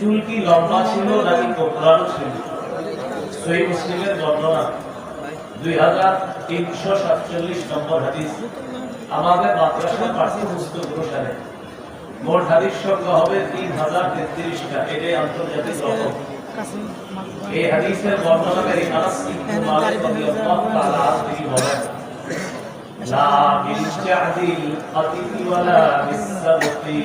চুল কি লম্বা ছিল, নাকি কোকড়ানো ছিল? সহিহ মুসলিমের বর্ণনা। দুই হাজার তিনশো সাতচল্লিশ নম্বর হাদিস। আমাদের মাদ্রাসার পাঠ্যপুস্তক অনুসারে মোট হাদিস সংখ্যা হবে তিন হাজার তেত্রিশটা। এটাই আন্তর্জাতিক রকম। এই হাদিসের বর্ণনাকারী আনাস ইবনে মালিক রাদিয়াল্লাহু তাআলা তিনি বলেন, লা বিল জাদিল ওয়ালা বিসসাবতি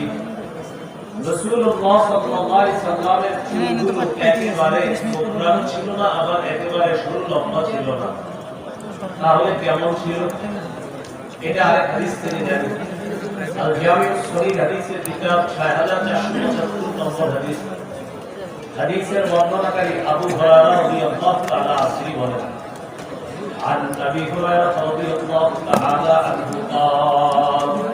রাসূলুল্লাহ সাল্লাল্লাহু আলাইহি সাল্লামের চুলগুলো একেবারে কোকড়ানো ছিল না আবার একেবারে সরু লম্বা ছিল না তাহলে কেমন ছিল এটা আরেক হাদিস থেকে জানি আল জামি সহিহ হাদিসের কিতাব 6475 নম্বর হাদিস হাদিসের বর্ণনাকারী আবু হুরায়রা রাদিয়াল্লাহু তাআলা তিনি বলেন عن ابي هريره رضي الله تعالى عنه قال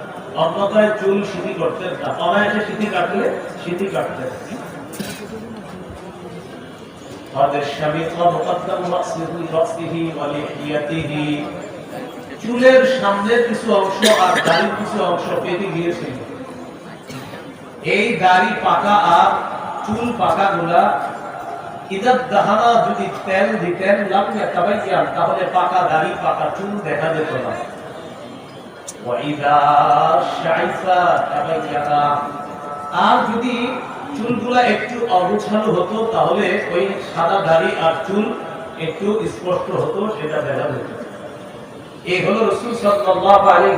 চুল সিঁথি করতেন না। অনায়াসে সিঁথি কাটলে সিঁথি কাটতেন চুলের সামনের কিছু অংশ আর দাড়ির কিছু অংশ পেটে গিয়েছিল এই দাড়ি পাকা আর চুল পাকা গুলা ইদার দাহানা যদি তেল দিতেন লাগলে তাহলে পাকা দাড়ি, পাকা চুল দেখা যেত না। আর যদি চুলগুলা একটু অগোছালো হতো, তাহলে ওই সাদা দাড়ি আর চুল একটু স্পষ্ট হতো, সেটা দেখা যেত এই হলো রসুল আলাইহি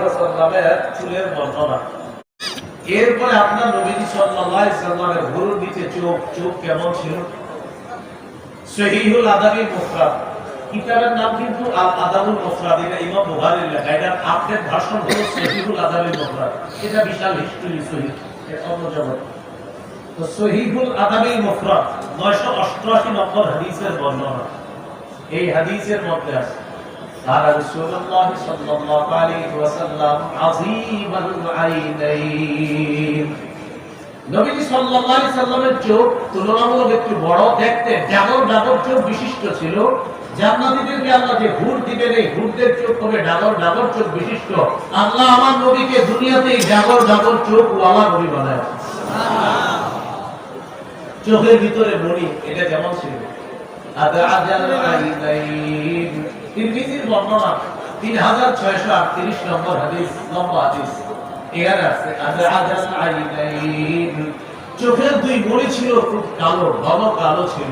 চুলের বর্ণনা। এরপরে আপনার নবীজি সাল্লাল্লাহু আলাইহি সাল্লামের ভুরুর নিচে চোখ চোখ কেমন ছিল? সহিহুল আদাবি মুফরাদ। কিতাবের নাম কিন্তু আল আদাবুল মুফরাদ এটা ইমাম বুখারীর লেখা এটা আপডেট ভার্সন হলো সহিহুল আদাবি মুফরাদ এটা বিশাল হিস্টরি সহিহ এটা অন্য জগৎ তো সহিহুল আদাবি মুফরাদ 988 নম্বর হাদিসের বর্ণনা এই হাদিসের মধ্যে আছে قال رسول الله صلى الله عليه وسلم عظيم العينين নবীজি সাল্লাল্লাহু আলাইহি সাল্লামের চোখ তুলনামূলক একটু বড় দেখতে ডাবল ডাবল চোখ বিশিষ্ট ছিল জান্নাতীদেরকে আল্লাহ যে হুর দিবেন, এই হুরদের চোখ হবে ডাবল ডাবল চোখ বিশিষ্ট। আল্লাহ আমার নবীকে দুনিয়াতে এই ডাবল ডাবল চোখ নবী বানায় চোখের ভিতরে এটা ছিল। আদা আজাল আইনাইন তিরমিজির বর্ণনা 3638 নম্বর হাদিস, লম্বা হাদিস। এখানে আছে, আদা আজাল আইনাইন চোখের দুই মণি ছিল, খুব কালো, ঘন কালো ছিল।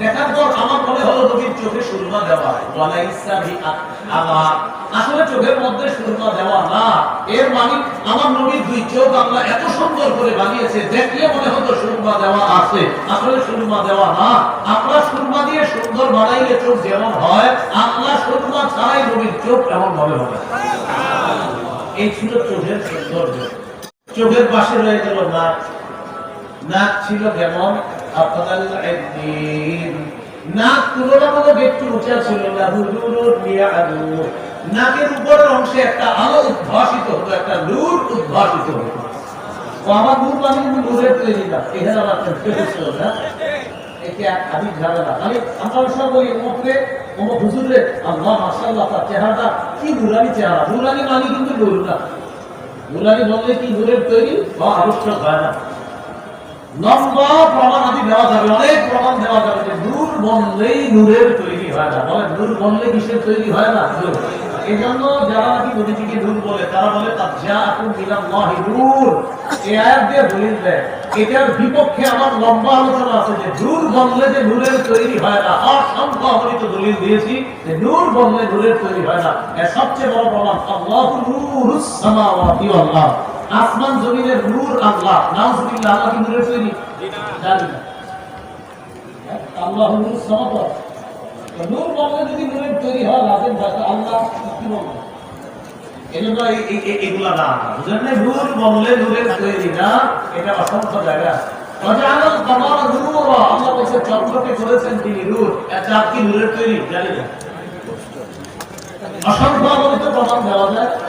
দেখার পর আমার মনে হলো নবীর চোখে সুরমা দেওয়া। ওয়ালাইসা বি আমা আসলে চোখের মধ্যে সুরমা দেওয়া না। এর মানে আমার নবীর দুই চোখ আল্লাহ এত সুন্দর করে বানিয়েছে, দেখলে মনে হতো সুরমা দেওয়া আছে। আসলে সুরমা দেওয়া না। আমরা সুরমা দিয়ে সুন্দর বানাইলে চোখ যেমন হয়, আল্লাহ সুরমা ছাড়াই নবীর চোখ এমন ভাবে হবে এই ছিল চোখের সৌন্দর্য। চোখের পাশে রয়ে গেল নাক। নাক ছিল আপনার একদিন নাক তুলনামূলক একটু উঁচা ছিল নাকের উপরের অংশে একটা আলো উদ্ভাসিত হতো একটা নূর উদ্ভাসিত হতো আমার নূর মানে কিন্তু নূরের তৈরি না এখানে আমার না? আমি কিন্তু হয় না। তৈরি হয় না। এটার বিপক্ষে আমার লম্বা আলোচনা আছে যে নূর বললে যে নূরের তৈরি হয় না। অসংখ্য অগণিত দলিল দিয়েছি যে নূর বললে নূরের তৈরি হয় না। সবচেয়ে বড় প্রমাণ আসমান জমিনের নূর আল্লাহ। নাউজুবিল্লাহ আল্লাহ কি নূরের তৈরি? জানি না। আল্লাহ নূর নূর বললে যদি নূরের তৈরি হয় ভাষা আল্লাহ কি বলবে। এজন্য এই- এই- এই- এগুলা না। বুঝলেন নূর বললে নূরের তৈরি না এটা অসংখ্য জায়গা অজানল কমাল নূর। আল্লাহ বলছে চন্দ্রকে করেছেন তিনি নূর। এটা কি নূরের তৈরি? জানি না। অসংখ্য অগণিত প্রমাণ দেওয়া যায়।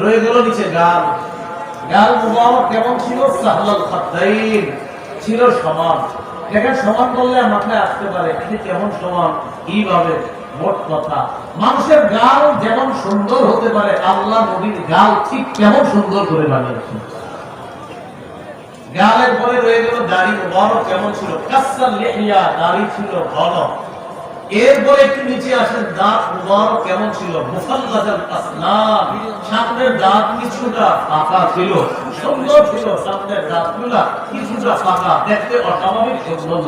রয়ে গেল নিচে গাল। গাল মুবারক কেমন ছিল? সাহলাল ছিল সমান। সমান মাথায় আসতে পারে কেমন সমান? কীভাবে মোট কথা। মানুষের গাল যেমন সুন্দর হতে পারে, আল্লাহ নবীর গাল ঠিক কেমন সুন্দর করে বানিয়েছে গালের পরে রয়ে গেল দাড়ি বড় কেমন ছিল? কাসার লেহিয়া, দাড়ি ছিল ঘন। এরপরে একটু নিচে আসেন, দাঁত বড় কেমন ছিল? দেখতে অস্বাভাবিক সুন্দর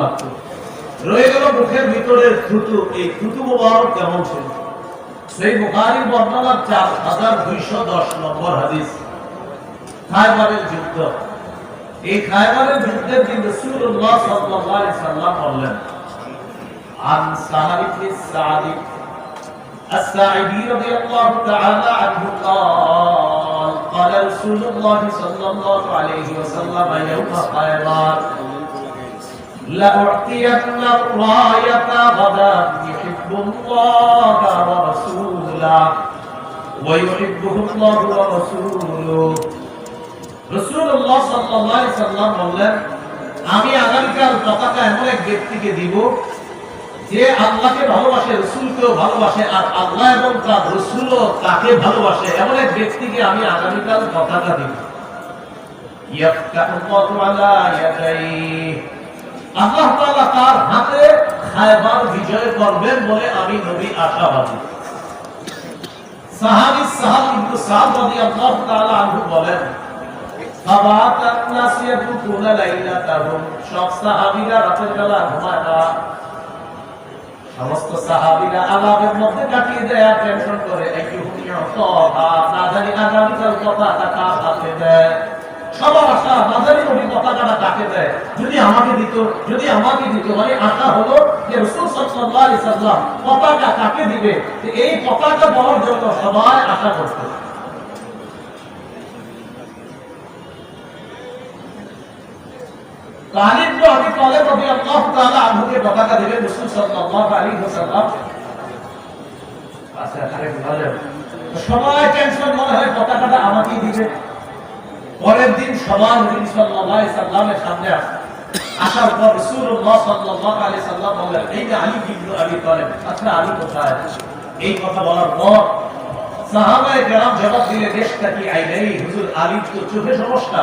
মুখের ভিতরের থুতু। এই থুতু মোবারক কেমন ছিল? সেই বুখারী বর্ণনা চার হাজার দুইশো দশ নম্বর হাদিস। খায়বারের যুদ্ধ। এই খায়বারের যুদ্ধের দিন রাসূলুল্লাহ সাল্লাল্লাহু সাল্লাম বললেন? عن سهل بن السعد الساعدي رضي الله تعالى عنه قال قال رسول الله صلى الله عليه وسلم يوم خيبر لأعطين الراية غدا يحب الله ورسوله ويحبه الله ورسوله রসুল্লাহ সাল্লাল্লাহু আলাইহি সাল্লাম বললেন আমি আগামীকাল পতাকা এমন এক ব্যক্তিকে দিব যে আল্লাহকে ভালোবাসে, রসুলকেও ভালোবাসে, আর আল্লাহ এবং তার রসুলও তাকে ভালোবাসে, এমন এক ব্যক্তিকে আমি আগামীকাল পতাকা দিব বিজয় করবেন বলে আমি নবী আশাবাদী। সাহাবী সাহাব রাতের বেলা ঘুমায় সমস্ত মধ্যে কাটিয়ে দেয় টেনশন করে হাতে দেয়। সবার আশা কাকে দেয়। যদি আমাকে দিত, যদি আমাকে দিত মানে আশা হলো যে রসুল পতাকা কাকে দিবে? এই পতাকা বড় জন্য সবাই আশা করত। তালিব তো আমি তালেব রাদিয়াল্লাহু তাআলা আনহুকে পতাকা দিবেন রাসূল সাল্লাল্লাহু আলাইহি ওয়াসাল্লাম। আচ্ছা আরেক ভালো সবাই টেনশন মনে হয় পতাকাটা আমাকেই দিবে। পরের দিন সবার নবী সাল্লাল্লাহু আলাইহি সাল্লামের সামনে আসে। আসার পর রাসূলুল্লাহ সাল্লাল্লাহু আলাইহি সাল্লাম বললেন এই যে আলী ইবনে আবি তালেব আচ্ছা আলী কোথায়? এই কথা বলার পর সাহাবায়ে কেরাম জবাব দিলে দেশটা কি আই নেই হুজুর আলী তো চোখে সমস্যা।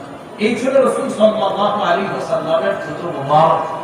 এই ছিল রসুল সাল্লাহ আলী ওয়াসাল্লামের থুতু মুবারক।